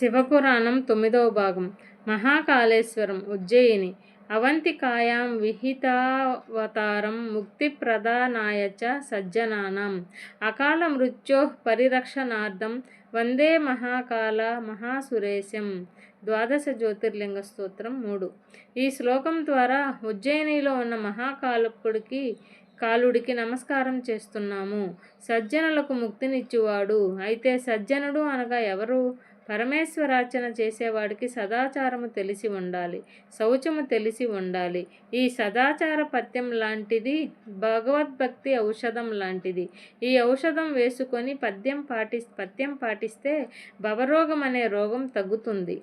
శివపురాణం తొమ్మిదవ భాగం. మహాకాళేశ్వరం ఉజ్జయిని. అవంతికాయాం విహితావతారం ముక్తిప్రదానాయ చ సజ్జనానాం. అకాల మృత్యో పరిరక్షణార్థం వందే మహాకాల మహాసురేశం ద్వాదశ జ్యోతిర్లింగ స్తోత్రం మూడు. ఈ శ్లోకం ద్వారా ఉజ్జయినిలో ఉన్న మహాకాలకుడికి కాలుడికి నమస్కారం చేస్తున్నాము. సజ్జనులకు ముక్తినిచ్చువాడు. అయితే సజ్జనుడు అనగా ఎవరు? పరమేశ్వరార్చన చేసేవాడికి సదాచారము తెలిసి ఉండాలి శౌచము తెలిసి ఉండాలి. ఈ సదాచార పత్యం లాంటిది భగవద్భక్తి ఔషధం లాంటిది. ఈ ఔషధం వేసుకొని పద్యం పాటి పద్యం పాటిస్తే భవరోగం అనే రోగం తగ్గుతుంది.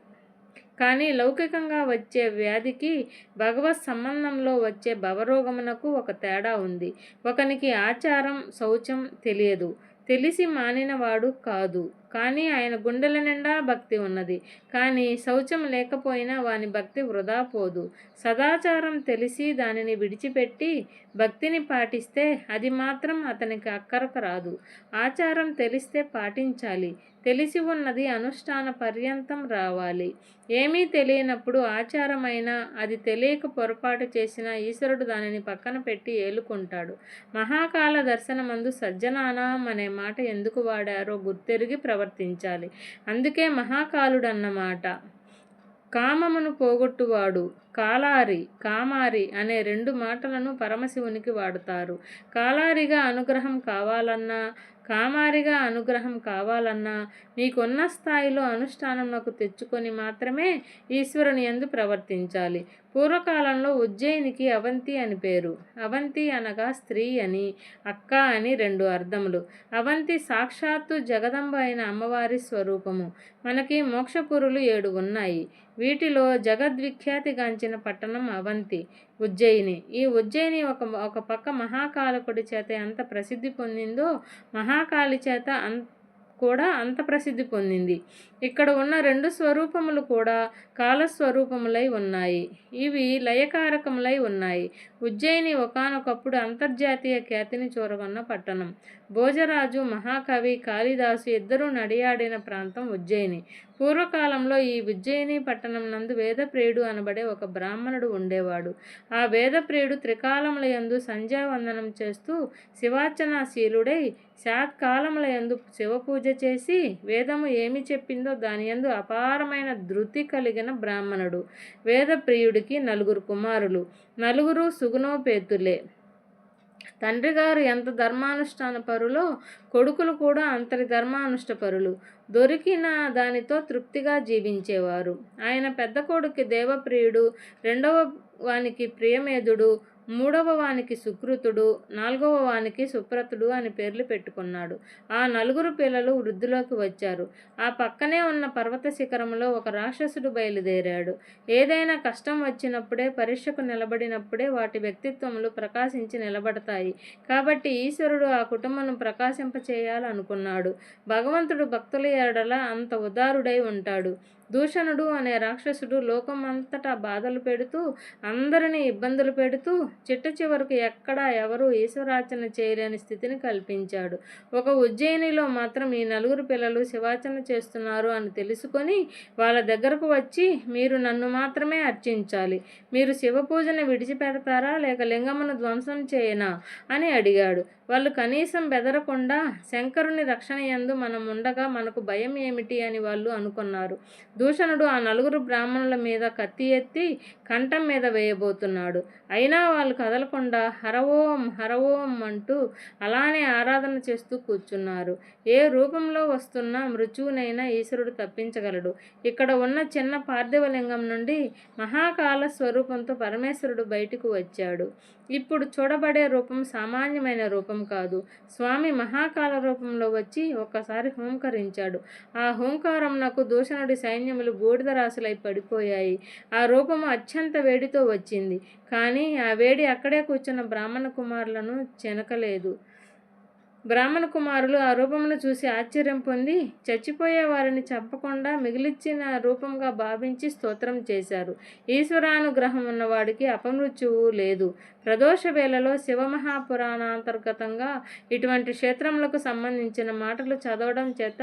కానీ లౌకికంగా వచ్చే వ్యాధికి భగవత్ సంబంధంలో వచ్చే భవరోగమునకు ఒక తేడా ఉంది. ఒకనికి ఆచారం శౌచం తెలియదు. తెలిసి మానినవాడు కాదు. కానీ ఆయన గుండెల నిండా భక్తి ఉన్నది. కానీ శౌచం లేకపోయినా వాని భక్తి వృధా పోదు. సదాచారం తెలిసి దానిని విడిచిపెట్టి భక్తిని పాటిస్తే అది మాత్రం అతనికి అక్కరకు రాదు. ఆచారం తెలిస్తే పాటించాలి. తెలిసి ఉన్నది అనుష్ఠాన పర్యంతం రావాలి. ఏమీ తెలియనప్పుడు ఆచారమైనా అది తెలియక పొరపాటు చేసిన ఈశ్వరుడు దానిని పక్కన పెట్టి ఏలుకుంటాడు. మహాకాల దర్శనమందు సజ్జనానాం అనే మాట ఎందుకు వాడారో గుర్తెరిగి ప్రవర్తించాలి. అందుకే మహాకాలుడు అన్నమాట కామమును పోగొట్టువాడు కాలారి కామారి అనే రెండు మాటలను పరమశివునికి వాడుతారు. కాలారిగా అనుగ్రహం కావాలన్నా కామారిగా అనుగ్రహం కావాలన్నా మీకున్న స్థాయిలో అనుష్ఠానంలోకి తెచ్చుకొని మాత్రమే ఈశ్వరుని ఎందు ప్రవర్తించాలి. పూర్వకాలంలో ఉజ్జయినికి అవంతి అని పేరు. అవంతి అనగా స్త్రీ అని అక్క అని రెండు అర్థములు. అవంతి సాక్షాత్తు జగదంబ అయిన అమ్మవారి స్వరూపము. మనకి మోక్షపురులు ఏడు ఉన్నాయి. వీటిలో జగద్విఖ్యాతిగాంచిన పట్టణం అవంతి ఉజ్జయిని. ఈ ఉజ్జయిని ఒక ఒక పక్క మహాకాలకుడి చేత ఎంత ప్రసిద్ధి పొందిందో మహాకాళి చేత అం కూడా అంత ప్రసిద్ధి పొందింది. ఇక్కడ ఉన్న రెండు స్వరూపములు కూడా కాలస్వరూపములై ఉన్నాయి. ఇవి లయకారకములై ఉన్నాయి. ఉజ్జయిని ఒకనొకప్పుడు అంతర్జాతీయ ఖ్యాతిని చూరగొన్న పట్టణం. భోజరాజు మహాకవి కాళిదాసు ఇద్దరూ నడియాడిన ప్రాంతం ఉజ్జయిని. పూర్వకాలంలో ఈ ఉజ్జయిని పట్టణం నందు వేదప్రియుడు అనబడే ఒక బ్రాహ్మణుడు ఉండేవాడు. ఆ వేదప్రియుడు త్రికాలముల యందు సంధ్యావందనం చేస్తూ శివార్చనాశీలుడై శాత్కాలముల యందు శివపూజ చేసి వేదము ఏమి చెప్పిందో దాని యందు అపారమైన ధృతి కలిగిన బ్రాహ్మణుడు. వేదప్రియుడికి నలుగురు కుమారులు. నలుగురు సుగుణోపేతులే. తండ్రి గారు ఎంత ధర్మానుష్ఠాన పరులో కొడుకులు కూడా అంతటి ధర్మానుష్ఠ పరులు దొరికిన దానితో తృప్తిగా జీవించేవారు. ఆయన పెద్ద కొడుకు దేవప్రియుడు రెండవ వానికి ప్రియమేధుడు మూడవ వానికి సుకృతుడు నాలుగవ వానికి సుప్రతుడు అని పేర్లు పెట్టుకున్నాడు. ఆ నలుగురు పిల్లలు వృద్ధిలోకి వచ్చారు. ఆ పక్కనే ఉన్న పర్వత శిఖరంలో ఒక రాక్షసుడు బయలుదేరాడు. ఏదైనా కష్టం వచ్చినప్పుడే పరీక్షకు నిలబడినప్పుడే వాటి వ్యక్తిత్వములు ప్రకాశించి నిలబడతాయి. కాబట్టి ఈశ్వరుడు ఆ కుటుంబం ప్రకాశింపచేయాలనుకున్నాడు. భగవంతుడు భక్తుల ఏడల అంత ఉదారుడై ఉంటాడు. దూషణుడు అనే రాక్షసుడు లోకమంతటా బాధలు పెడుతూ అందరినీ ఇబ్బందులు పెడుతూ చిట్ట చివరకు ఎక్కడా ఎవరూ ఈశ్వరార్చన చేయలేని స్థితిని కల్పించాడు. ఒక ఉజ్జయినిలో మాత్రం ఈ నలుగురు పిల్లలు శివార్చన చేస్తున్నారు అని తెలుసుకొని వాళ్ళ దగ్గరకు వచ్చి మీరు నన్ను మాత్రమే అర్చించాలి. మీరు శివ పూజను విడిచిపెడతారా లేక లింగమును ధ్వంసం చేయనా అని అడిగాడు. వాళ్ళు కనీసం బెదరకుండా శంకరుని రక్షణ యందు మనం ఉండగా మనకు భయం ఏమిటి అని వాళ్ళు అనుకున్నారు. దూషణుడు ఆ నలుగురు బ్రాహ్మణుల మీద కత్తి ఎత్తి కంఠం మీద వేయబోతున్నాడు. అయినా వాళ్ళు కదలకుండా హరవోం హరవోం అంటూ అలానే ఆరాధన చేస్తూ కూర్చున్నారు. ఏ రూపంలో వస్తున్న మృత్యువునైనా ఈశ్వరుడు తప్పించగలడు. ఇక్కడ ఉన్న చిన్న పార్థివలింగం నుండి మహాకాల స్వరూపంతో పరమేశ్వరుడు బయటకు వచ్చాడు. ఇప్పుడు చూడబడే రూపం సామాన్యమైన రూపం కాదు. స్వామి మహాకాల రూపంలో వచ్చి ఒక్కసారి హోంకరించాడు. ఆ హోంకారం నాకు దూషణుడి సైన్యములు బూడిద రాసులై పడిపోయాయి. ఆ రూపము అత్యంత వేడితో వచ్చింది. కానీ ఆ వేడి అక్కడే కూర్చున్న బ్రాహ్మణ కుమారులను చెనకలేదు. బ్రాహ్మణ కుమారులు ఆ రూపమును చూసి ఆశ్చర్యం పొంది చచ్చిపోయే వారిని చంపకుండా మిగిలిచ్చిన రూపంగా భావించి స్తోత్రం చేశారు. ఈశ్వరానుగ్రహం ఉన్నవాడికి అపమృత్యువు లేదు. ప్రదోష వేళలో శివమహాపురాణాంతర్గతంగా ఇటువంటి క్షేత్రములకు సంబంధించిన మాటలు చదవడం చేత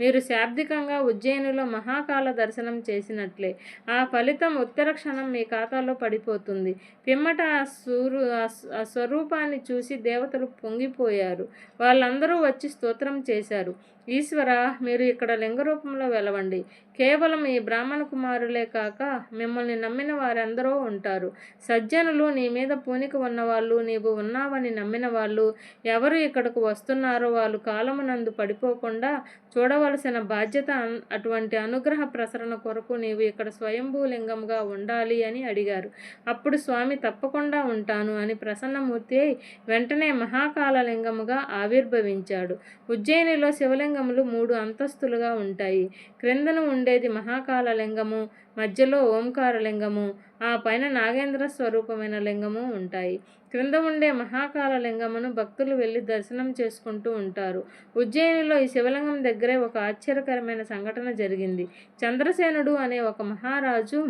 మీరు శాబ్దికంగా ఉజ్జయినిలో మహాకాల దర్శనం చేసినట్లే. ఆ ఫలితం ఉత్తర క్షణం మీ ఖాతాలో పడిపోతుంది. పిమ్మట ఆ సూరు ఆ స్వరూపాన్ని చూసి దేవతలు పొంగిపోయారు. వాళ్ళందరూ వచ్చి స్తోత్రం చేశారు. ఈశ్వర మీరు ఇక్కడ లింగ రూపంలో వెలవండి. కేవలం ఈ బ్రాహ్మణ కుమారులే కాక మిమ్మల్ని నమ్మిన వారందరూ ఉంటారు. సజ్జనులు నీ మీద పూనిక ఉన్నవాళ్ళు నీవు ఉన్నావని నమ్మిన వాళ్ళు ఎవరు ఇక్కడకు వస్తున్నారో వాళ్ళు కాలమునందు పడిపోకుండా చూడవలసిన బాధ్యత అటువంటి అనుగ్రహ ప్రసరణ కొరకు నీవు ఇక్కడ స్వయంభూలింగంగా ఉండాలి అని అడిగారు. అప్పుడు స్వామి తప్పకుండా ఉంటాను అని ప్రసన్నమూర్తి అయి వెంటనే మహాకాలలింగముగా ఆవిర్భవించాడు. ఉజ్జయినిలో శివలింగములు మూడు అంతస్తులుగా ఉంటాయి. క్రిందను ఉండేది మహాకాల లింగము మధ్యలో ఓంకార లింగము ఆ పైన నాగేంద్ర స్వరూపమైన లింగము ఉంటాయి. క్రింద ఉండే మహాకాల లింగమును భక్తులు వెళ్ళి దర్శనం చేసుకుంటూ ఉంటారు. ఉజ్జయినిలో ఈ శివలింగం దగ్గరే ఒక ఆశ్చర్యకరమైన సంఘటన జరిగింది. చంద్రసేనుడు అనే ఒక మహారాజు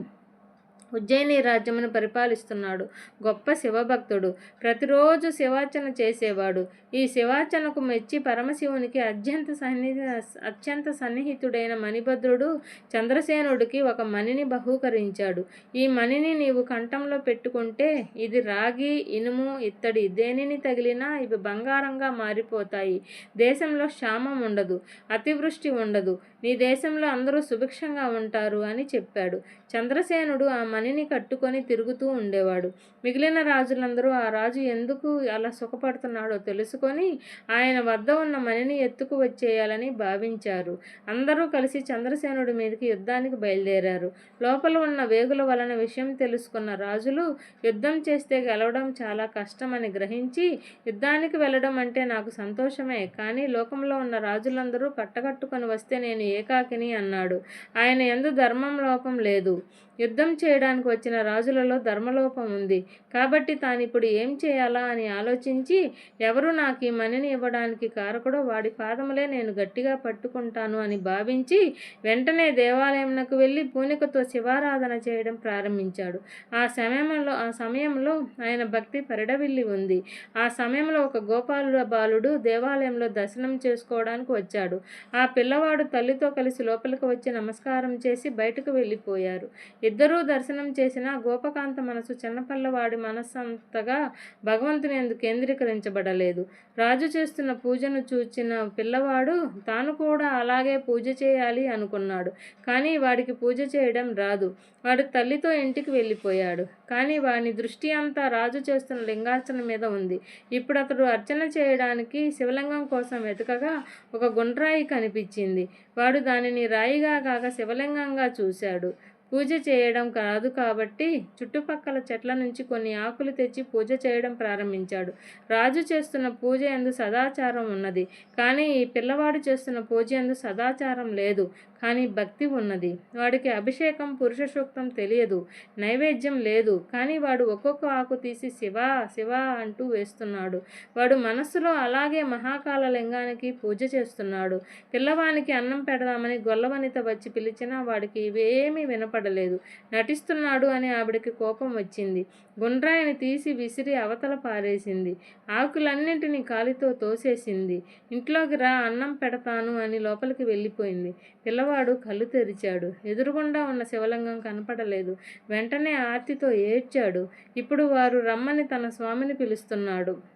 ఉజ్జయిని రాజ్యమును పరిపాలిస్తున్నాడు. గొప్ప శివభక్తుడు. ప్రతిరోజు శివార్చన చేసేవాడు. ఈ శివార్చనకు మెచ్చి పరమశివునికి అత్యంత సన్ని అత్యంత సన్నిహితుడైన మణిభద్రుడు చంద్రసేనుడికి ఒక మణిని బహూకరించాడు. ఈ మణిని నీవు కంఠంలో పెట్టుకుంటే ఇది రాగి ఇనుము ఇత్తడి దేనిని తగిలినా ఇవి బంగారంగా మారిపోతాయి. దేశంలో క్షామం ఉండదు అతివృష్టి ఉండదు. నీ దేశంలో అందరూ సుభిక్షంగా ఉంటారు అని చెప్పాడు. చంద్రసేనుడు ఆ మణిని కట్టుకొని తిరుగుతూ ఉండేవాడు. మిగిలిన రాజులందరూ ఆ రాజు ఎందుకు అలా సుఖపడుతున్నాడో తెలుసుకొని ఆయన వద్ద ఉన్న మణిని ఎత్తుకు వచ్చేయాలని భావించారు. అందరూ కలిసి చంద్రసేనుడి మీదకి యుద్ధానికి బయలుదేరారు. లోపల ఉన్న వేగుల వలన విషయం తెలుసుకున్న రాజులు యుద్ధం చేస్తే గెలవడం చాలా కష్టమని గ్రహించి యుద్ధానికి వెళ్ళడం అంటే నాకు సంతోషమే కానీ లోకంలో ఉన్న రాజులందరూ కట్టకట్టుకొని వస్తే నేను ఏకాకిని అన్నాడు. ఆయన ఎందు ధర్మం లోపం లేదు. యుద్ధం చేయడానికి వచ్చిన రాజులలో ధర్మలోపం ఉంది. కాబట్టి తాను ఇప్పుడు ఏం చేయాలా అని ఆలోచించి ఎవరు నాకు ఈ మనిని ఇవ్వడానికి కారకుడో వాడి పాదములే నేను గట్టిగా పట్టుకుంటాను అని భావించి వెంటనే దేవాలయంకు వెళ్ళి పూనికతో శివారాధన చేయడం ప్రారంభించాడు. ఆ సమయంలో ఆ సమయంలో ఆయన భక్తి పరిడవిల్లి ఉంది. ఆ సమయంలో ఒక గోపాలుడ బాలుడు దేవాలయంలో దర్శనం చేసుకోవడానికి వచ్చాడు. ఆ పిల్లవాడు తల్లితో కలిసి లోపలికి వచ్చి నమస్కారం చేసి బయటకు వెళ్ళిపోయారు. ఇద్దరూ దర్శనం చేసిన గోపకాంత మనసు చిన్నపల్లవాడి మనస్సంతగా భగవంతుని ఎందుకు కేంద్రీకరించబడలేదు. రాజు చేస్తున్న పూజను చూచిన పిల్లవాడు తాను కూడా అలాగే పూజ చేయాలి అనుకున్నాడు. కానీ వాడికి పూజ చేయడం రాదు. వాడు తల్లితో ఇంటికి వెళ్ళిపోయాడు. కానీ వాని దృష్టి అంతా రాజు చేస్తున్న లింగార్చన మీద ఉంది. ఇప్పుడు అతడు అర్చన చేయడానికి శివలింగం కోసం వెతకగా ఒక గుండ్రాయి కనిపించింది. వాడు దానిని రాయిగా కాక శివలింగంగా చూశాడు. పూజ చేయడం కాదు కాబట్టి చుట్టుపక్కల చెట్ల నుంచి కొన్ని ఆకులు తెచ్చి పూజ చేయడం ప్రారంభించాడు. రాజు చేస్తున్న పూజ ఎందు సదాచారం ఉన్నది. కానీ ఈ పిల్లవాడు చేస్తున్న పూజ ఎందు సదాచారం లేదు. కానీ భక్తి ఉన్నది. వాడికి అభిషేకం పురుష సూక్తం తెలియదు. నైవేద్యం లేదు. కానీ వాడు ఒక్కొక్క ఆకు తీసి శివ శివ అంటూ వేస్తున్నాడు. వాడు మనస్సులో అలాగే మహాకాల లింగానికి పూజ చేస్తున్నాడు. పిల్లవానికి అన్నం పెడదామని గొల్లవనిత వచ్చి పిలిచినా వాడికి ఇవేమీ వినపడలేదు నటిస్తున్నాడు అని ఆవిడకి కోపం వచ్చింది. గుండ్రాయిని తీసి విసిరి అవతల పారేసింది. ఆకులన్నింటినీ కాలితో తోసేసింది. ఇంట్లోకి రా అన్నం పెడతాను అని లోపలికి వెళ్ళిపోయింది. పిల్లవాడు కళ్ళు తెరిచాడు. ఎదురుగుండా ఉన్న శివలింగం కనపడలేదు. వెంటనే ఆర్తితో ఏడ్చాడు. ఇప్పుడు వారు రమ్మని తన స్వామిని పిలుస్తున్నాడు.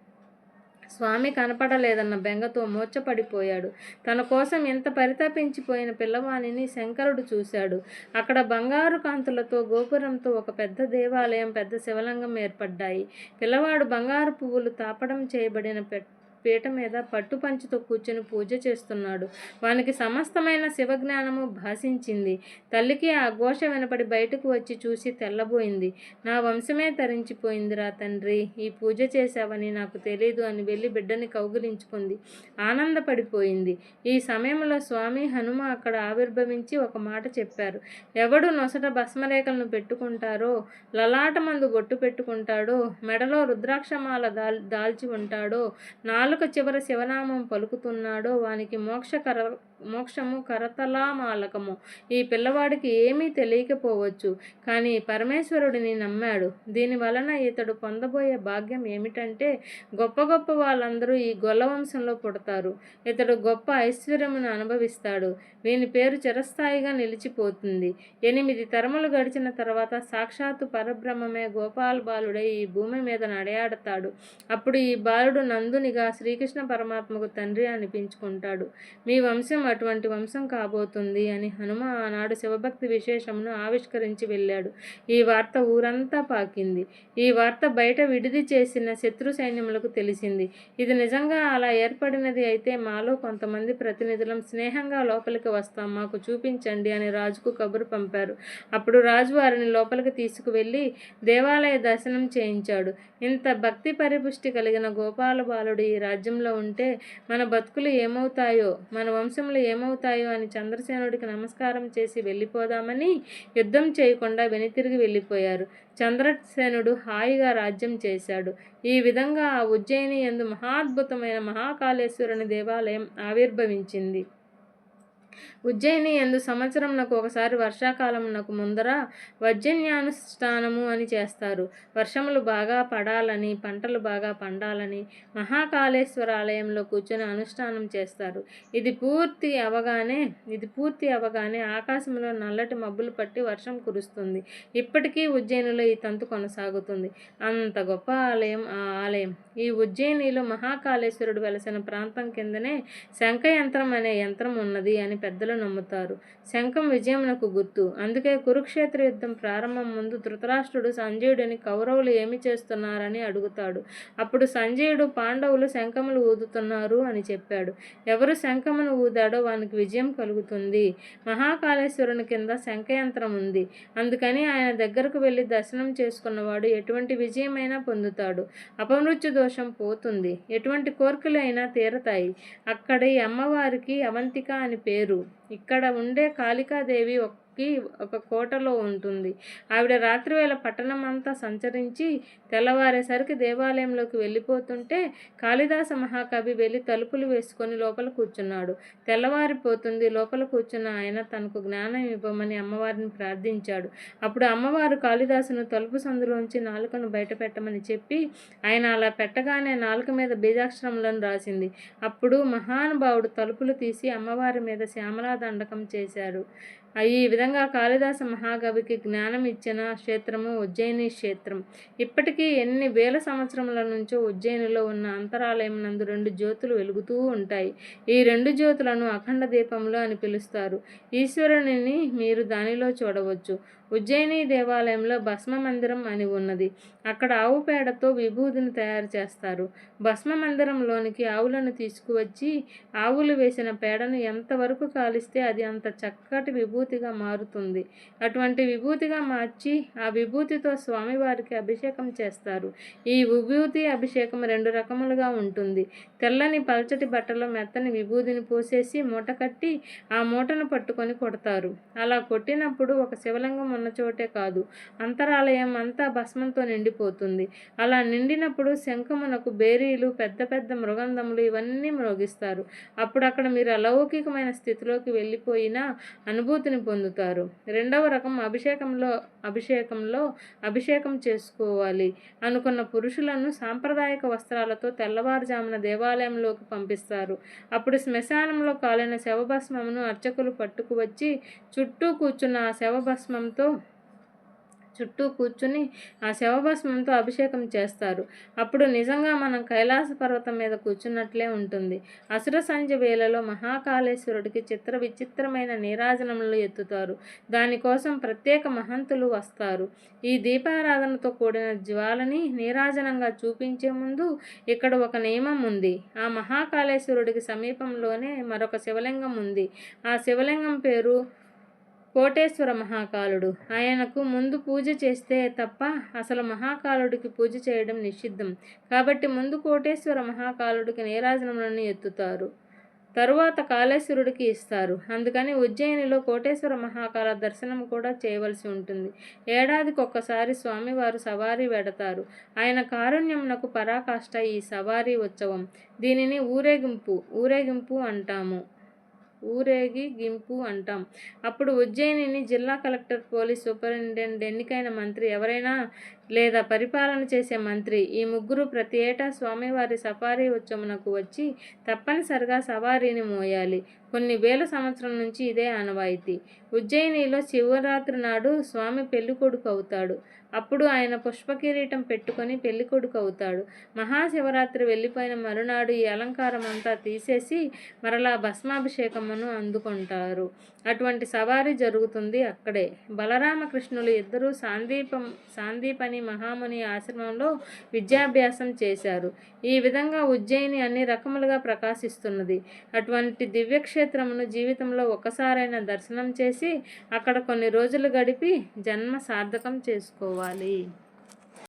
స్వామి కనపడలేదన్న బెంగతో మూర్చపడిపోయాడు తన కోసం ఎంత పరితపించిపోయిన పిల్లవాణిని శంకరుడు చూశాడు. అక్కడ బంగారు కాంతులతో గోపురంతో ఒక పెద్ద దేవాలయం పెద్ద శివలింగం ఏర్పడ్డాయి. పిల్లవాడు బంగారు పువ్వులు తాపడం చేయబడిన పెట్ పీట మీద పట్టు పంచుతో కూర్చొని పూజ చేస్తున్నాడు. వానికి సమస్తమైన శివజ్ఞానము భాషించింది తల్లికి ఆ ఘోష వినపడి బయటకు వచ్చి చూసి తెల్లబోయింది. నా వంశమే తరించిపోయిందిరా తండ్రి. ఈ పూజ చేశావని నాకు తెలియదు అని వెళ్ళి బిడ్డని కౌగిలించుకుంది. ఆనందపడిపోయింది. ఈ సమయంలో స్వామి హనుమ అక్కడ ఆవిర్భవించి ఒక మాట చెప్పారు. ఎవడు నొసట భస్మరేఖలను పెట్టుకుంటారో లలాట మందు బొట్టు పెట్టుకుంటాడో మెడలో రుద్రాక్షమాల దాల్ దాల్చి ఉంటాడో నాలుగు నాలుక చివర శివనామం పలుకుతున్నాడో వానికి మోక్షకర మోక్షము కరతలామాలకము ఈ పిల్లవాడికి ఏమీ తెలియకపోవచ్చు కానీ పరమేశ్వరుడిని నమ్మాడు. దీని వలన ఇతడు పొందబోయే భాగ్యం ఏమిటంటే గొప్ప గొప్ప వాళ్ళందరూ ఈ గొల్ల వంశంలో పుడతారు. ఇతడు గొప్ప ఐశ్వర్యమును అనుభవిస్తాడు. వీని పేరు చిరస్థాయిగా నిలిచిపోతుంది. ఎనిమిది తరములు గడిచిన తర్వాత సాక్షాత్తు పరబ్రహ్మమే గోపాల్ బాలుడై ఈ భూమి మీద నడయాడతాడు. అప్పుడు ఈ బాలుడు నందునిగా శ్రీకృష్ణ పరమాత్మకు తండ్రి అనిపించుకుంటాడు. మీ వంశం అటువంటి వంశం కాబోతుంది అని హనుమ ఆనాడు శివభక్తి విశేషమును ఆవిష్కరించి వెళ్ళాడు. ఈ వార్త ఊరంతా పాకింది. ఈ వార్త బయట విడిది చేసిన శత్రు సైన్యములకు తెలిసింది. ఇది నిజంగా అలా ఏర్పడినది అయితే మాలో కొంతమంది ప్రతినిధులం స్నేహంగా లోపలికి వస్తాం. మాకు చూపించండి అని రాజుకు కబురు పంపారు. అప్పుడు రాజు వారిని లోపలికి తీసుకువెళ్ళి దేవాలయ దర్శనం చేయించాడు. ఇంత భక్తి పరిపుష్టి కలిగిన గోపాల బాలుడు ఈ రాజ్యంలో ఉంటే మన బతుకులు ఏమవుతాయో మన వంశంలో ఏమవుతాయో అని చంద్రసేనుడికి నమస్కారం చేసి వెళ్ళిపోదామని యుద్ధం చేయకుండా వెనుతిరిగి వెళ్ళిపోయారు. చంద్రసేనుడు హాయిగా రాజ్యం చేశాడు. ఈ విధంగా ఆ ఉజ్జయిని ఎందు మహాద్భుతమైన మహాకాళేశ్వరుని దేవాలయం ఆవిర్భవించింది. ఉజ్జయిని ఎందు సంవత్సరంనకు ఒకసారి వర్షాకాలమునకు ముందర వజ్జన్యానుష్ఠానము అని చేస్తారు. వర్షములు బాగా పడాలని పంటలు బాగా పండాలని మహాకాళేశ్వర ఆలయంలో కూర్చొని అనుష్ఠానం చేస్తారు. ఇది పూర్తి అవగానే ఇది పూర్తి అవగానే ఆకాశంలో నల్లటి మబ్బులు పట్టి వర్షం కురుస్తుంది. ఇప్పటికీ ఉజ్జయినిలో ఈ తంతు కొనసాగుతుంది. అంత గొప్ప ఆలయం ఆ ఆలయం. ఈ ఉజ్జయినిలో మహాకాళేశ్వరుడు వెలసిన ప్రాంతం కిందనే శంఖ యంత్రం అనే యంత్రం ఉన్నది అని పెద్దలు నమ్ముతారు. శంఖం విజయమునకు గుర్తు. అందుకే కురుక్షేత్ర యుద్ధం ప్రారంభం ముందు ధృతరాష్ట్రుడు సంజయుడిని కౌరవులు ఏమి చేస్తున్నారని అడుగుతాడు. అప్పుడు సంజయుడు పాండవులు శంఖములు ఊదుతున్నారు అని చెప్పాడు. ఎవరు శంఖమును ఊదాడో వానికి విజయం కలుగుతుంది. మహాకాళేశ్వరుని కింద శంఖయంత్రం ఉంది. అందుకని ఆయన దగ్గరకు వెళ్ళి దర్శనం చేసుకున్నవాడు ఎటువంటి విజయమైనా పొందుతాడు. అపమృత్యు దోషం పోతుంది. ఎటువంటి కోరికలైనా తీరతాయి. అక్కడ ఈ అమ్మవారికి అవంతిక అని పేరు. dinheiro ఇక్కడ ఉండే కాళికాదేవి ఒక్కి ఒక కోటలో ఉంటుంది. ఆవిడ రాత్రివేళ పట్టణం అంతా సంచరించి తెల్లవారేసరికి దేవాలయంలోకి వెళ్ళిపోతుంటే కాళిదాస మహాకవి వెళ్ళి తలుపులు వేసుకొని లోపల కూర్చున్నాడు. తెల్లవారిపోతుంది లోపల కూర్చున్న ఆయన తనకు జ్ఞానం ఇవ్వమని అమ్మవారిని ప్రార్థించాడు. అప్పుడు అమ్మవారు కాళిదాసును తలుపు సందులోంచి నాలుకను బయట పెట్టమని చెప్పి ఆయన అలా పెట్టగానే నాలుక మీద బీజాక్షరములను రాసింది. అప్పుడు మహానుభావుడు తలుపులు తీసి అమ్మవారి మీద శ్యామలా దండకం చేశారు. ఈ విధంగా కాళిదాస మహాకవికి జ్ఞానం ఇచ్చిన క్షేత్రము ఉజ్జయిని క్షేత్రం. ఇప్పటికీ ఎన్ని వేల సంవత్సరముల నుంచో ఉజ్జయినిలో ఉన్న అంతరాలయం నందు రెండు జ్యోతులు వెలుగుతూ ఉంటాయి. ఈ రెండు జ్యోతులను అఖండ దీపములు అని పిలుస్తారు. ఈశ్వరుని మీరు దానిలో చూడవచ్చు. ఉజ్జయిని దేవాలయంలో భస్మ మందిరం అని ఉన్నది. అక్కడ ఆవు పేడతో విభూతిని తయారు చేస్తారు. భస్మ మందిరంలోనికి ఆవులను తీసుకువచ్చి ఆవులు వేసిన పేడను ఎంతవరకు కాలిస్తే అది అంత చక్కటి విభూతిగా మారుతుంది. అటువంటి విభూతిగా మార్చి ఆ విభూతితో స్వామివారికి అభిషేకం చేస్తారు. ఈ విభూతి అభిషేకం రెండు రకములుగా ఉంటుంది. తెల్లని పల్చటి బట్టలో మెత్తని విభూతిని పోసేసి మూట కట్టి ఆ మూటను పట్టుకొని కొడతారు. అలా కొట్టినప్పుడు ఒక శివలింగం ఉన్న చోటే కాదు. అంతరాలయం అంతా భస్మంతో నిండిపోతుంది. అలా నిండినప్పుడు శంఖమునకు బేరీలు పెద్ద పెద్ద మృగంధములు ఇవన్నీ మ్రోగిస్తారు. అప్పుడు అక్కడ మీరు అలౌకికమైన స్థితిలోకి వెళ్ళిపోయినా అనుభూతిని పొందుతారు. రెండవ రకం అభిషేకంలో అభిషేకంలో అభిషేకం చేసుకోవాలి. అనుకున్న పురుషులను సాంప్రదాయక వస్త్రాలతో తెల్లవారుజామున దేవాలయంలోకి పంపిస్తారు. అప్పుడు శ్మశానంలో కాలిన శవభస్మమును అర్చకులు పట్టుకువచ్చి చుట్టూ కూర్చున్న ఆ శవభస్మంతో చుట్టూ కూర్చుని ఆ శవభస్మంతో అభిషేకం చేస్తారు. అప్పుడు నిజంగా మనం కైలాస పర్వతం మీద కూర్చున్నట్లే ఉంటుంది. అసుర సంజ వేళలో మహాకాళేశ్వరుడికి చిత్ర విచిత్రమైన నీరాజనములు ఎత్తుతారు. దానికోసం ప్రత్యేక మహంతులు వస్తారు. ఈ దీపారాధనతో కూడిన జ్వాలని నీరాజనంగా చూపించే ముందు ఇక్కడ ఒక నియమం ఉంది. ఆ మహాకాళేశ్వరుడికి సమీపంలోనే మరొక శివలింగం ఉంది. ఆ శివలింగం పేరు కోటేశ్వర మహాకాలుడు. ఆయనకు ముందు పూజ చేస్తే తప్ప అసలు మహాకాలుడికి పూజ చేయడం నిషిద్ధం. కాబట్టి ముందు కోటేశ్వర మహాకాలుడికి నీరాజనములను ఎత్తుతారు. తరువాత కాళేశ్వరుడికి ఇస్తారు. అందుకని ఉజ్జయినిలో కోటేశ్వర మహాకాల దర్శనం కూడా చేయవలసి ఉంటుంది. ఏడాదికి ఒక్కసారి స్వామివారు సవారీ వెడతారు ఆయన కారుణ్యమునకు పరాకాష్ట ఈ సవారీ ఉత్సవం. దీనిని ఊరేగింపు ఊరేగింపు అంటాము. ఊరేగి గింపు అంటాం. అప్పుడు ఉజ్జయినిని జిల్లా కలెక్టర్ పోలీస్ సూపరింటెండెంట్ ఎన్నికైన మంత్రి ఎవరైనా లేదా పరిపాలన చేసే మంత్రి ఈ ముగ్గురు ప్రతి ఏటా స్వామివారి సఫారీ ఉత్సవమునకు వచ్చి తప్పనిసరిగా సవారీని మోయాలి. కొన్ని వేల సంవత్సరం నుంచి ఇదే ఆనవాయితీ. ఉజ్జయినిలో శివరాత్రి నాడు స్వామి పెళ్ళికొడుకు అవుతాడు. అప్పుడు ఆయన పుష్పకిరీటం పెట్టుకొని పెళ్ళికొడుకు అవుతాడు. మహాశివరాత్రి వెళ్ళిపోయిన మరునాడు ఈ అలంకారం అంతా తీసేసి మరలా భస్మాభిషేకమును అందుకుంటారు. అటువంటి సవారీ జరుగుతుంది అక్కడే. బలరామకృష్ణులు ఇద్దరూ సాందీపం సాందీపని మహాముని ఆశ్రమంలో విద్యాభ్యాసం చేశారు. ఈ విధంగా ఉజ్జయిని అన్ని రకములుగా ప్రకాశిస్తున్నది. అటువంటి దివ్యక్షేత్రమును జీవితంలో ఒక్కసారైనా దర్శనం చేసి అక్కడ కొన్ని రోజులు గడిపి జన్మ సార్థకం చేసుకోవాలి. వాతావరణం కావాలి